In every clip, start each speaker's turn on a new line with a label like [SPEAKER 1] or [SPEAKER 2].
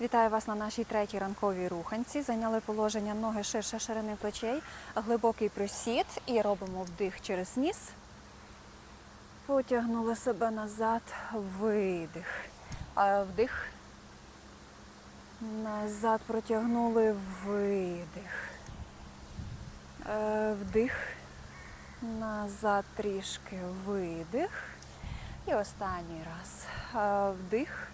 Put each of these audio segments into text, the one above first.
[SPEAKER 1] Вітаю вас на нашій третій ранковій руханці. Зайняли положення ноги ширше ширини плечей, глибокий присід і робимо вдих через ніс. Потягнули себе назад, видих. Вдих. Назад протягнули видих. Е, Вдих. Назад трішки видих. І останній раз. Е, Вдих.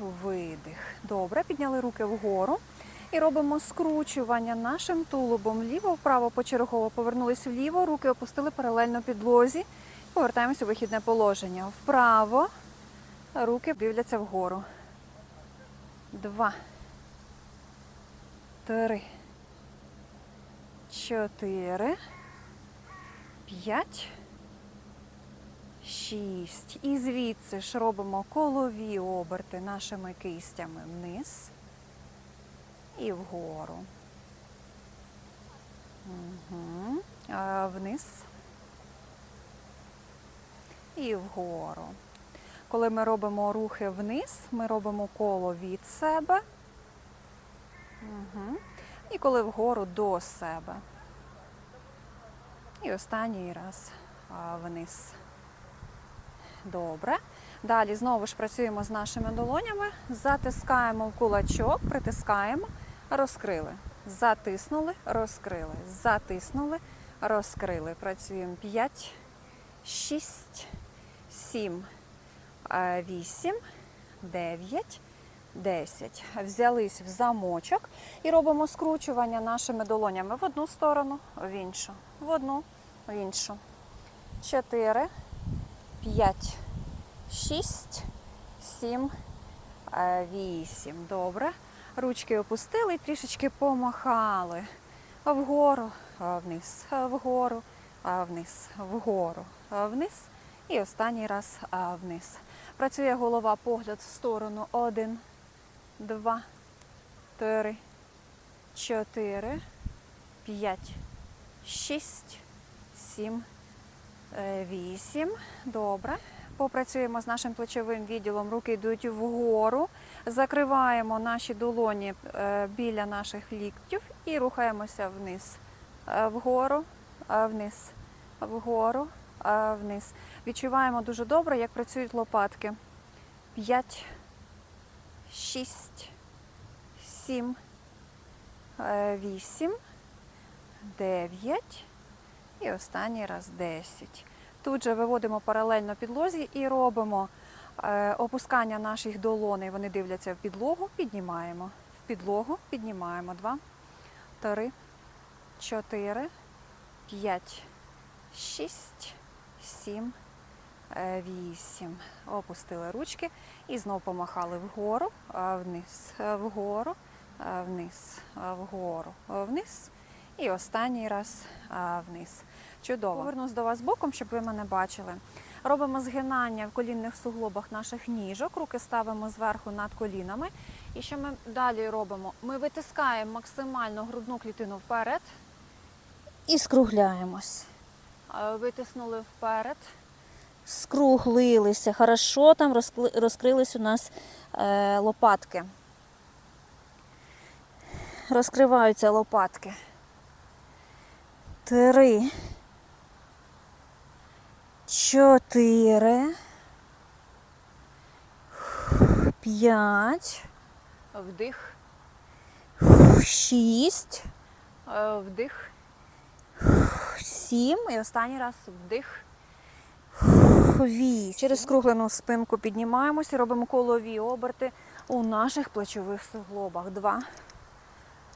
[SPEAKER 1] Видих. Добре, підняли руки вгору і робимо скручування нашим тулубом ліво-вправо почергово. Повернулись вліво, руки опустили паралельно підлозі. Повертаємося у вихідне положення. Вправо. Руки дивляться вгору. Два. Три. Чотири. П'ять. Шість. І звідси ж робимо колові оберти нашими кистями вниз і вгору. Угу. А, вниз і вгору. Коли ми робимо рухи вниз, ми робимо коло від себе. Угу. І коли вгору до себе. І останній раз вниз. Добре. Далі знову ж працюємо з нашими долонями, затискаємо в кулачок, притискаємо, розкрили. Затиснули, розкрили. Затиснули, розкрили. Працюємо 5, 6, 7, 8, 9, 10. Взялись в замочок і робимо скручування нашими долонями в одну сторону, в іншу, в одну, в іншу. 4, 5, 6, 7, 8. Добре. Ручки опустили трішечки помахали. Вгору, вниз, вгору, вниз, вгору, вниз. І останній раз вниз. Працює голова, погляд в сторону. Один, два, три, чотири, п'ять, шість, сім. Е, Вісім. Добре. Попрацюємо з нашим плечовим відділом. Руки йдуть вгору. Закриваємо наші долоні е, біля наших ліктів і рухаємося вниз. Е, Вгору, вниз, вгору, вниз. Відчуваємо дуже добре, як працюють лопатки. П'ять, шість, сім, вісім, дев'ять. І останній раз 10. Тут же виводимо паралельно підлозі і робимо е, опускання наших долоней. Вони дивляться в підлогу, піднімаємо. В підлогу піднімаємо. 2, 3, 4, 5, 6, 7, 8. Опустили ручки і знову помахали вгору, вниз, вгору, вниз, вгору, вниз. І останній раз вниз. Чудово. Повернусь до вас боком, щоб ви мене бачили. Робимо згинання в колінних суглобах наших ніжок, руки ставимо зверху над колінами. І що ми далі робимо? Ми витискаємо максимально грудну клітину вперед і скругляємось. Витиснули вперед. Скруглилися. Хорошо, там розкрились у нас е, лопатки. Розкриваються лопатки. Три. Чотири. П'ять. Вдих. Шість. Е, Вдих. Сім. І останній раз вдих. Вісім. Через скруглену спинку піднімаємося, робимо колові оберти у наших плечових суглобах. Два.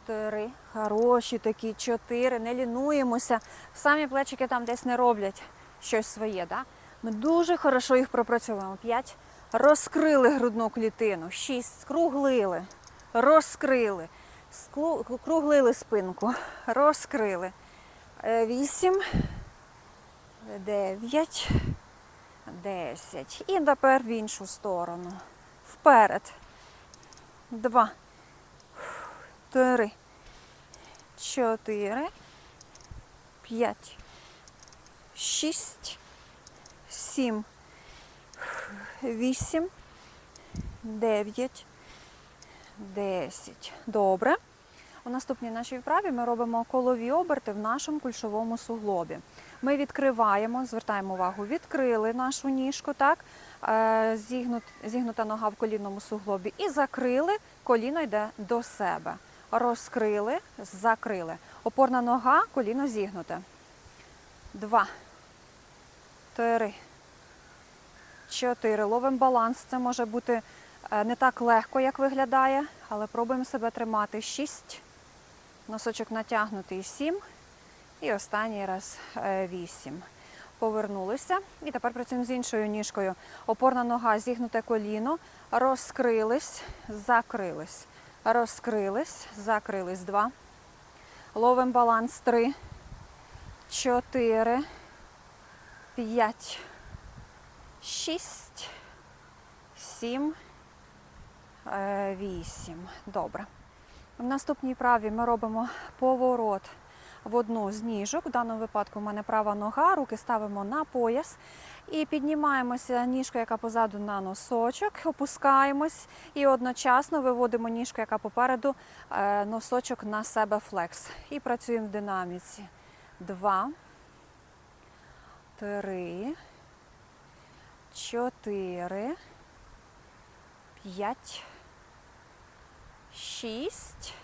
[SPEAKER 1] Три. Хороші такі. Чотири. Не лінуємося. Самі плечики там десь не роблять щось своє. Да? Ми дуже хорошо їх пропрацьовуємо. П'ять. Розкрили грудну клітину. Шість. Скруглили. Розкрили. Склу- Круглили спинку. Розкрили. Е, Вісім. Дев'ять. Десять. І тепер в іншу сторону. Вперед. Два. Три. Чотири. П'ять. Шість. Сім. Вісім. 9, 10. Добре. У наступній нашій вправі ми робимо колові оберти в нашому кульшовому суглобі. Ми відкриваємо, звертаємо увагу, відкрили нашу ніжку, так? Е, Зігнут, зігнута нога в колінному суглобі і закрили, коліно йде до себе. Розкрили, закрили. Опорна нога, коліно зігнуте. Два, три, чотири. Ловимо баланс. Це може бути е, не так легко, як виглядає, але пробуємо себе тримати. Шість. Носочок натягнутий. Сім. І останній раз е, вісім. Повернулися. І тепер працюємо з іншою ніжкою. Опорна нога, зігнуте коліно. Розкрились, закрились. Розкрились, закрились. Два. Ловимо баланс. Три. Чотири. П'ять. Шість. Сім. е, Вісім. Добре. В наступній праві ми робимо поворот в одну з ніжок. В даному випадку в мене права нога, руки ставимо на пояс і піднімаємося ніжку, яка позаду на носочок, опускаємось і одночасно виводимо ніжку, яка попереду, е, носочок на себе флекс. І працюємо в динаміці. Два, три, чотири, п'ять, шість,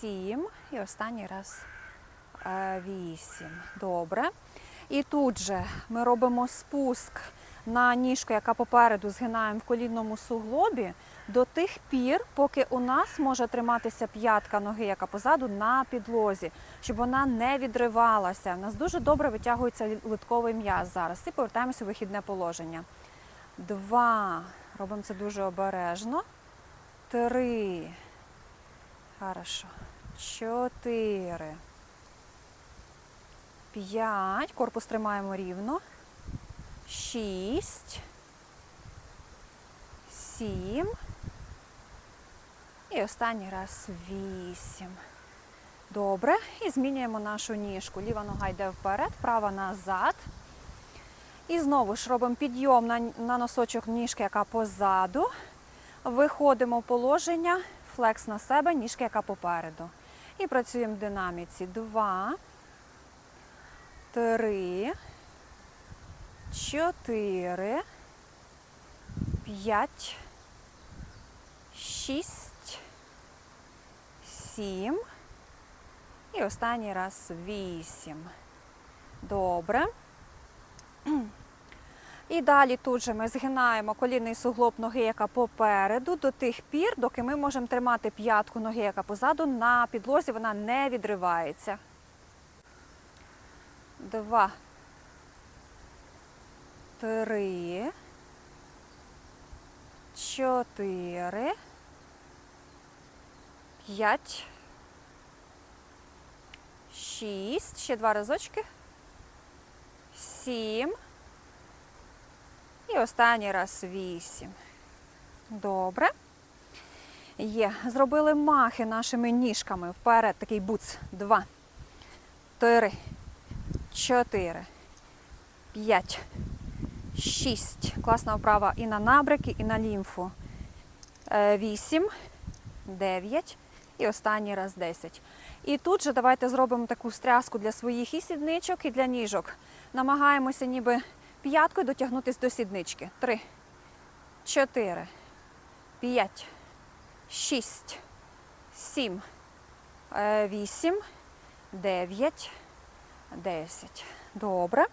[SPEAKER 1] сім і останній раз е, вісім. Добре. І тут же ми робимо спуск на ніжку, яка попереду згинаємо в колінному суглобі до тих пір, поки у нас може триматися п'ятка ноги, яка позаду на підлозі, щоб вона не відривалася. У нас дуже добре витягується литковий м'яз зараз. І повертаємося у вихідне положення. Два. Робимо це дуже обережно. Три. Хорошо. Чотири. П'ять. Корпус тримаємо рівно. Шість. Сім. І останній раз вісім. Добре. І змінюємо нашу ніжку. Ліва нога йде вперед, права назад. І знову ж робимо підйом на, на носочок ніжки, яка позаду. Виходимо в положення, флекс на себе, ніжки, яка попереду. І працюємо в динаміці. Два, три, чотири, п'ять, шість, сім. І останній раз вісім. Добре. І далі тут же ми згинаємо колінний суглоб ноги, яка попереду, до тих пір, доки ми можемо тримати п'ятку ноги, яка позаду, на підлозі вона не відривається. Два. Три. Чотири. П'ять. Шість. Ще два разочки. Сім. І останній раз вісім. Добре. Є. Зробили махи нашими ніжками. Вперед такий буц. Два. Три. Чотири. П'ять. Шість. Класна вправа і на набряки, і на лімфу. Е, Вісім. Дев'ять. І останній раз десять. І тут же давайте зробимо таку стряску для своїх і сідничок, і для ніжок. Намагаємося ніби п'яткою дотягнутися до сіднички. Три, чотири, п'ять, шість, сім, е, вісім, дев'ять, десять. Добре.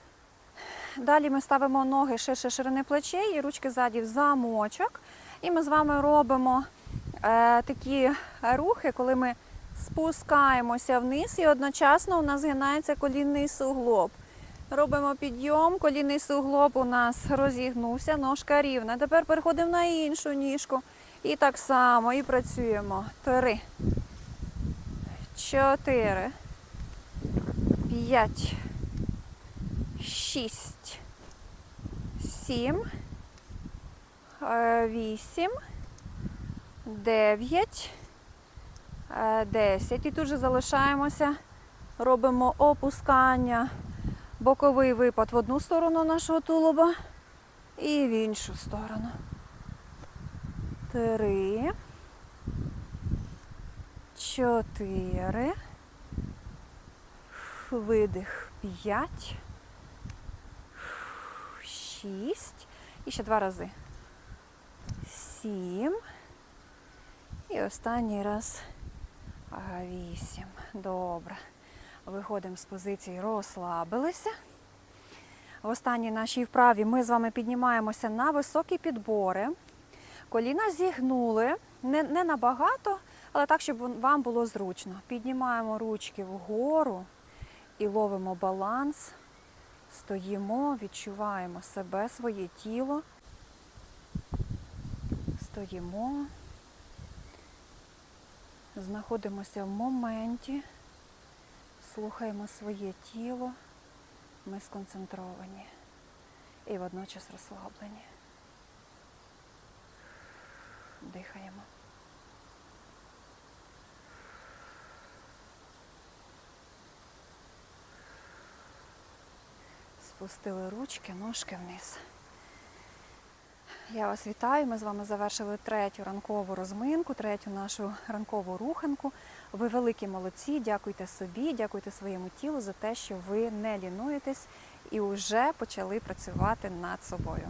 [SPEAKER 1] Далі ми ставимо ноги ширше ширини плечей і ручки ззаді в замочок. І ми з вами робимо е, такі рухи, коли ми спускаємося вниз і одночасно у нас згинається колінний суглоб. Робимо підйом, колінний суглоб у нас розігнувся, ножка рівна. Тепер переходимо на іншу ніжку. І так само і працюємо. Три, чотири, п'ять, шість, сім, е, вісім, дев'ять, е, десять. І тут же залишаємося, робимо опускання боковий випад в одну сторону нашого тулуба і в іншу сторону. три, чотири, видих п'ять, шість. І ще два рази. Сім. І останній раз вісім. Добре. Виходимо з позиції, розслабилися. В останній нашій вправі ми з вами піднімаємося на високі підбори. Коліна зігнули, не, не набагато, але так, щоб вам було зручно. Піднімаємо ручки вгору і ловимо баланс. Стоїмо, відчуваємо себе, своє тіло. Стоїмо. Знаходимося в моменті, слухаємо своє тіло. Ми сконцентровані і водночас розслаблені. Дихаємо. Спустили ручки, ножки вниз. Я вас вітаю. Ми з вами завершили третю ранкову розминку, третю нашу ранкову руханку. Ви великі молодці. Дякуйте собі, дякуйте своєму тілу за те, що ви не лінуєтесь і вже почали працювати над собою.